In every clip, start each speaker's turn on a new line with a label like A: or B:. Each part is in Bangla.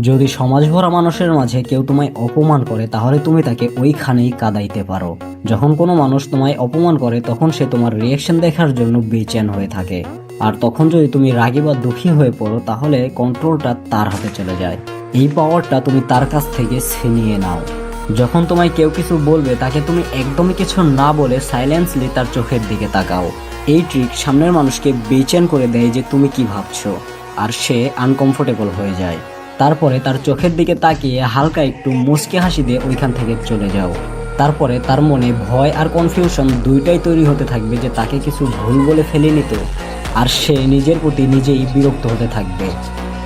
A: যদি সমাজ ভরা মানুষের মাঝে কেউ তোমায় অপমান করে, তাহলে তুমি তাকে ওইখানেই কাদাইতে পারো। যখন কোনো মানুষ তোমায় অপমান করে, তখন সে তোমার রিয়েকশন দেখার জন্য বেচেন হয়ে থাকে। আর তখন যদি তুমি রাগী বা দুঃখী হয়ে পড়ো, তাহলে কন্ট্রোলটা তার হাতে চলে যায়। এই পাওয়ারটা তুমি তার কাছ থেকে ছিনিয়ে নাও। যখন তোমায় কেউ কিছু বলবে, তাকে তুমি একদমই কিছু না বলে সাইলেন্সলি তার চোখের দিকে তাকাও। এই ট্রিক সামনের মানুষকে বেচেন করে দেয় যে তুমি কি ভাবছ, আর সে আনকমফোর্টেবল হয়ে যায়। তারপরে তার চোখের দিকে তাকিয়ে হালকা একটু মুচকি হাসি দিয়ে ওইখান থেকে চলে যাও। তারপরে তার মনে ভয় আর কনফিউশন দুইটাই তৈরি হতে থাকবে যে তাকে কিছু ভুল বলে ফেলে নিত আর সে নিজের প্রতি নিজেই বিরক্ত হতে থাকবে।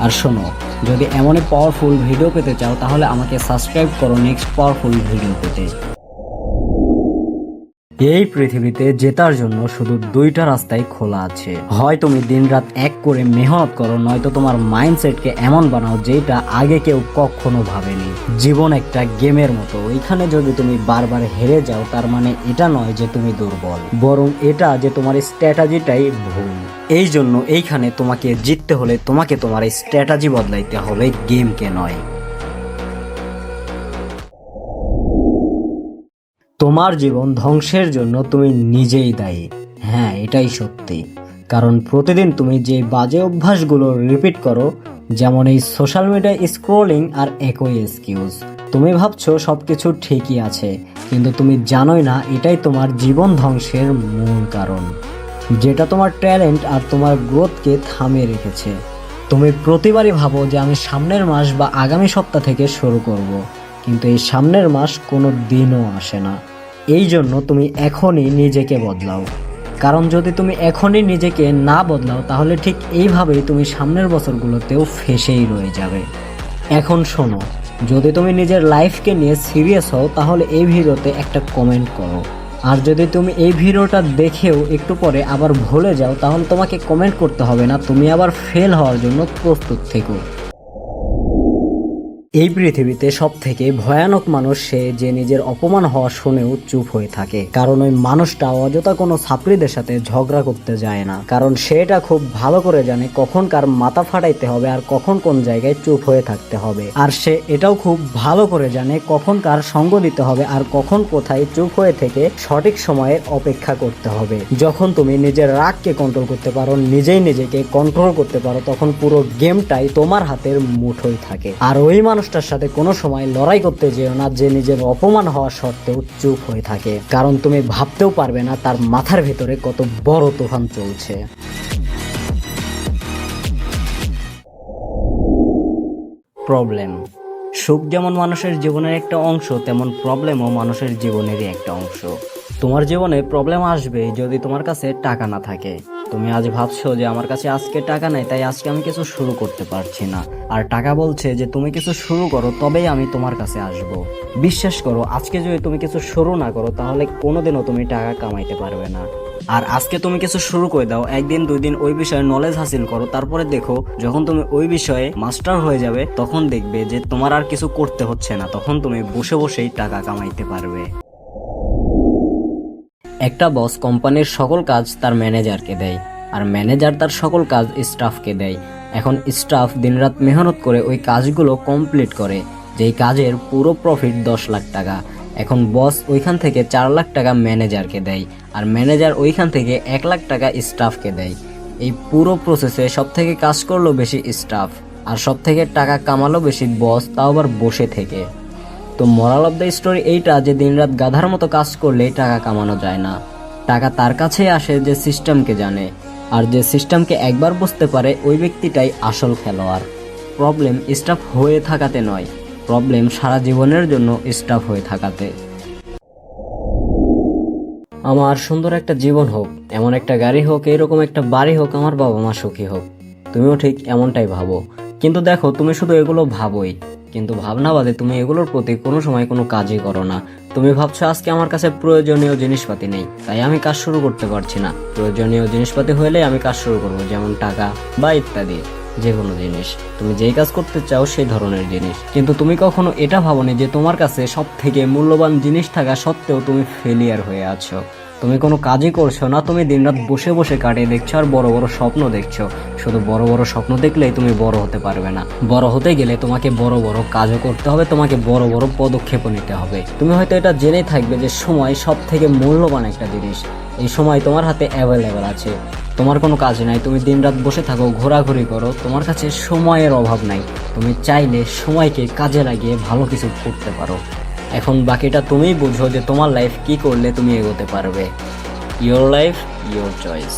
A: আর শোনো, যদি এমনই পাওয়ারফুল ভিডিও পেতে চাও তাহলে আমাকে সাবস্ক্রাইব করো নেক্সট পাওয়ারফুল ভিডিও পেতে। এই পৃথিবীতে জেতার জন্য শুধু দুইটা রাস্তাই খোলা আছে। হয় তুমি দিনরাত এক করে মেহনত করো, নয়তো তোমার মাইন্ডসেটকে এমন বানাও যেটা আগে কেউ কখনো ভাবেনি। জীবন একটা গেমের মতো। ওইখানে যদি তুমি বারবার হেরে যাও, তার মানে এটা নয় যে তুমি দুর্বল। বরং এটা যে তোমার স্ট্র্যাটাজিটাই ভুল। এই জন্য এইখানে তোমাকে জিততে হলে তোমাকে তোমার স্ট্র্যাটাজি বদলাইতে হবে গেমকে নয়। তোমার জীবন ধ্বংসের জন্য তুমি নিজেই দায়ী। হ্যাঁ এটাই সত্যি। কারণ প্রতিদিন তুমি যে বাজে অভ্যাসগুলো রিপিট করো, যেমন এই সোশ্যাল মিডিয়া স্ক্রোলিং আর একই এক্সকিউজ তুমি ভাবছ সব কিছু ঠিকই আছে, কিন্তু তুমি জানোই না এটাই তোমার জীবন ধ্বংসের মূল কারণ। যেটা তোমার ট্যালেন্ট আর তোমার গ্রোথকে থামিয়ে রেখেছে। তুমি প্রতিবারই ভাবো যে আমি সামনের মাস বা আগামী সপ্তাহ থেকে শুরু করব। কিন্তু এই সামনের মাস কোনো দিনও আসে না। এই জন্য তুমি এখনই নিজেকে বদলাও। কারণ যদি তুমি এখনই নিজেকে না বদলাও, তাহলে ঠিক এইভাবেই তুমি সামনের বছরগুলোতেও ফেসেই রয়ে যাবে। এখন শোনো, যদি তুমি নিজের লাইফকে নিয়ে সিরিয়াস হও, তাহলে এই ভিডিওতে একটা কমেন্ট করো। আর যদি তুমি এই ভিডিওটা দেখেও একটু পরে আবার ভুলে যাও, তাহলে তোমাকে কমেন্ট করতে হবে না, তুমি আবার ফেল হওয়ার জন্য প্রস্তুত থেকো। এই পৃথিবীতে সব থেকে ভয়ানক মানুষ সে যে নিজের অপমান হওয়া শুনেও চুপ হয়ে থাকে। কারণ ওই মানুষটা অযথা কোনো ছাত্রীদের সাথে ঝগড়া করতে যায় না। কারণ সেটা খুব ভালো করে জানে কখন কার মাথা ফাটাইতে হবে আর কখন কোন জায়গায় চুপ হয়ে থাকতে হবে। আর সে এটাও খুব ভালো করে জানে কখন কার সঙ্গ দিতে হবে আর কখন কোথায় চুপ হয়ে থেকে সঠিক সময়ে অপেক্ষা করতে হবে। যখন তুমি নিজের রাগকে কন্ট্রোল করতে পারো, নিজেই নিজেকে কন্ট্রোল করতে পারো, তখন পুরো গেমটাই তোমার হাতের মুঠোয় থাকে। আর ওই মানুষটার সাথে কোনো সময় লড়াই করতে যেও না, যে নিজের অপমান হওয়া সত্ত্বেও চুপ হয়ে থাকে। কারণ তুমি ভাবতেও পারবে না তার মাথার ভেতরে কত বড় তুফান চলছে। প্রবলেম। সুখ যেমন মানুষের জীবনের একটা অংশ, তেমন প্রবলেমও মানুষের জীবনেরই একটা অংশ। তোমার জীবনে প্রবলেম আসবে যদি তোমার কাছে টাকা না থাকে। তুমি আজ ভাবছ যে আমার কাছে আজকে টাকা নাই, তাই আজকে আমি কিছু শুরু করতে পারছি না। আর টাকা বলছে যে তুমি কিছু শুরু করো, তবেই আমি তোমার কাছে আসব। বিশ্বাস করো, আজকে যদি তুমি কিছু শুরু না করো, তাহলে কোনোদিনও তুমি টাকা কামাইতে পারবে না। আর আজকে তুমি কিছু শুরু করে দাও, একদিন দুই দিন ওই বিষয়ে নলেজ হাসিল করো, তারপরে দেখো, যখন তুমি ওই বিষয়ে মাস্টার হয়ে যাবে, তখন দেখবে যে তোমার আর কিছু করতে হচ্ছে না, তখন তুমি বসে বসেই টাকা কামাইতে পারবে। একটা বস কোম্পানির সকল কাজ তার ম্যানেজারকে দেয়, আর ম্যানেজার তার সকল কাজ স্টাফকে দেয়। এখন স্টাফ দিনরাত মেহনত করে ওই কাজগুলো কমপ্লিট করে, যেই কাজের পুরো প্রফিট দশ লাখ টাকা। এখন বস ওইখান থেকে চার লাখ টাকা ম্যানেজারকে দেয়, আর ম্যানেজার ওইখান থেকে এক লাখ টাকা স্টাফকে দেয়। এই পুরো প্রসেসে সব থেকে কাজ করল বেশি স্টাফ আর সব থেকে টাকা কামালো বেশি বস তাও আবার বসে থেকে। তো মরাল অফ দ্য স্টোরি এইটা যে দিনরাত গাধার মতো কাজ করলে টাকা কামানো যায় না। টাকা তার কাছেই আসে যে সিস্টেমকে জানে। আর যে সিস্টেমকে একবার বুঝতে পারে, ওই ব্যক্তিটাই আসল খেলোয়াড়। প্রবলেম স্টাফ হয়ে থাকাতে নয় প্রবলেম সারা জীবনের জন্য স্টাফ হয়ে থাকাতে। আমার সুন্দর একটা জীবন হোক, এমন একটা গাড়ি হোক, এরকম একটা বাড়ি হোক, আমার বাবা মা সুখী হোক। তুমিও ঠিক এমনটাই ভাবো। কিন্তু দেখো, তুমি শুধু এগুলো ভাবোই। কিন্তু ভাবনা বাদে তুমি এগুলোর প্রতি কোনো সময় কোনো কাজই করো না। তুমি ভাবছ আজকে আমার কাছে প্রয়োজনীয় জিনিসপাতি নেই, তাই আমি কাজ শুরু করতে পারছি না। প্রয়োজনীয় জিনিসপাতি হলে আমি কাজ শুরু করব, যেমন টাকা বা ইত্যাদি যে কোনো জিনিস। তুমি যেই কাজ করতে চাও সেই ধরনের জিনিস। কিন্তু তুমি কখনো এটা ভাবোনি যে তোমার কাছে সব থেকে মূল্যবান জিনিস থাকা সত্ত্বেও তুমি ফেলিয়ার হয়ে আছো। তুমি কোনো কাজই করছ না, তুমি দিনরাত বসে বসে কাটিয়ে দেখছ আর বড় বড় স্বপ্ন দেখছ। শুধু বড় বড় স্বপ্ন দেখলেই তুমি বড় হতে পারবে না। বড় হতে গেলে তোমাকে বড় বড় কাজও করতে হবে, তোমাকে বড় বড় পদক্ষেপও নিতে হবে। তুমি হয়তো এটা জেনেই থাকবে যে সময় সব থেকে মূল্যবান একটা জিনিস। এই সময় তোমার হাতে অ্যাভেলেবেল আছে। তোমার কোনো কাজ নাই, তুমি দিনরাত বসে থাকো, ঘোরাঘুরি করো, তোমার কাছে সময়ের অভাব নাই। তুমি চাইলে সময়কে কাজে লাগিয়ে ভালো কিছু করতে পারো। এখন বাকিটা তুমিই বুঝো যে তোমার লাইফ কি করলে তুমি এগোতে পারবে। Your life your choice